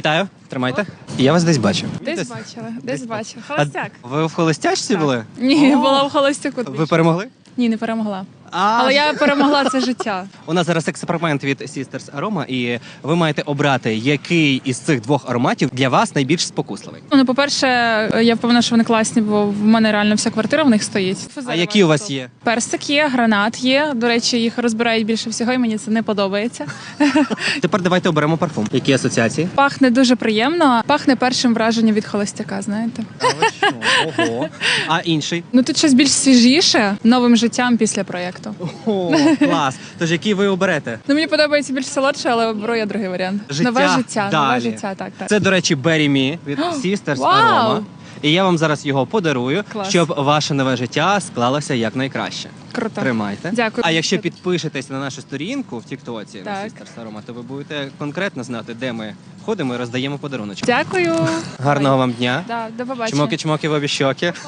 Вітаю, тримайте. Я вас десь бачив. Десь бачили, десь бачив. А Холостяк. ви в холостячці були? Ні, О, була в холостяку. Ви перемогли? Ні, не перемогла. А, Але я перемогла це життя. У нас зараз експеримент від Sisters Aroma, і ви маєте обрати, який із цих двох ароматів для вас найбільш спокусливий. Ну, по-перше, я впевнена, що вони класні, бо в мене реально вся квартира в них стоїть. А які у вас є? Персик є, гранат є. До речі, їх розбирають більше всього, і мені це не подобається. Тепер давайте оберемо парфум. Які асоціації? Пахне дуже приємно. Пахне першим враженням від холостяка, знаєте. А ви що? Ого. А інший? Ну тут щось більш свіжіше, новим життям після проєкту. О, клас. Тож який ви оберете? Ну мені подобається більш солодше, але оберу я другий варіант. Життя нове життя, нове далі. життя, так, так. Це, до речі, Me від Sisters Вау! І я вам зараз його подарую, Клас. щоб ваше нове життя склалося якнайкраще. Круто. Тримайте. Дякую. А якщо підпишетесь на нашу сторінку в Тіктоці на Так. Sisters Aroma, то ви будете конкретно знати, де ми ходимо і роздаємо подаруночок. Дякую. Гарного вам дня. Да, до побачення. Чмоки-чмоки в обі щоки.